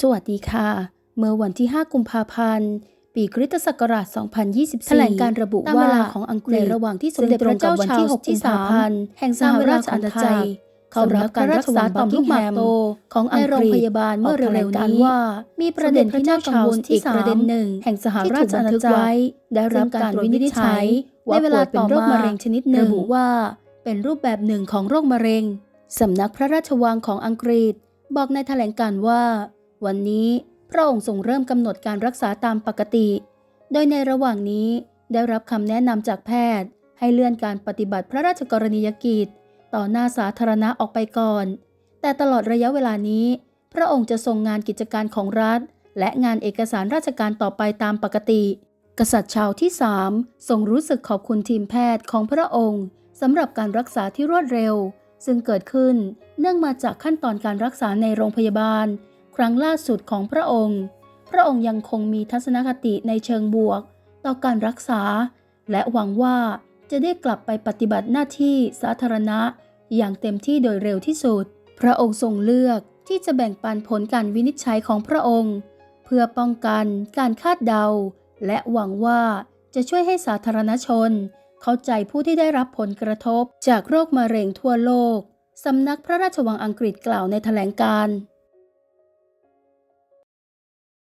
สวัสดีค่ะ เมื่อวันที่ 5 กุมภาพันธ์ ปีคริสตศักราช 2024 แถลงการระบุตามว่าเวลาของอังกฤษในระหว่างที่สมเด็จพระเจ้าชาร์ลส์ที่3แห่งสหราชอาณาจักรเข้ารับการรักษาต่อมลูกหมากโตของอังกฤษในโรงพยาบาลเมื่อเร็วๆนี้ว่า มีประเด็นที่น่ากังวลอีกประเด็นหนึ่ง แห่งสหราชอาณาจักรได้รับการวินิจฉัยในว่าเวป่ลาวยเป็นต่อโรคมามะเร็งชนิดหนึ่งระบุว่า เป็นรูปแบบหนึ่งของโรคมะเร็งสำนักพระราชวังของอังกฤษ บอกในแถลงการณ์ว่า วันนี้พระองค์ทรงเริ่มกำหนดการรักษาตามปกติ โดยในระหว่างนี้ได้รับคำแนะนำจากแพทย์ ให้เลื่อนการปฏิบัติพระราชกรณียกิจ ต่อหน้าสาธารณะออกไปก่อน แต่ตลอดระยะเวลานี้ พระองค์จะทรงงานกิจการของรัฐ และงานเอกสารราชการต่อไปตามปกติ กษัตริย์ชาวที่สามทรงรู้สึกขอบคุณทีมแพทย์ของพระองค์สำหรับการรักษาที่รวดเร็ว ซึ่งเกิดขึ้นเนื่องมาจากขั้นตอนการรักษาในโรงพยาบาล ครั้งล่าสุดของพระองค์ พระองค์ยังคงมีทัศนคติในเชิงบวก ต่อการรักษา และหวังว่าจะได้กลับไปปฏิบัติหน้าที่สาธารณะ อย่างเต็มที่โดยเร็วที่สุด พระองค์ทรงเลือกที่จะแบ่งปันผลการวินิจฉัยของพระองค์ เพื่อป้องกันการคาดเดา และหวังว่าจะช่วยให้สาธารณชน เข้าใจผู้ที่ได้รับผลกระทบ จากโรคมะเร็งทั่วโลก สำนักพระราชวังอังกฤษกล่าวในแถลงการณ์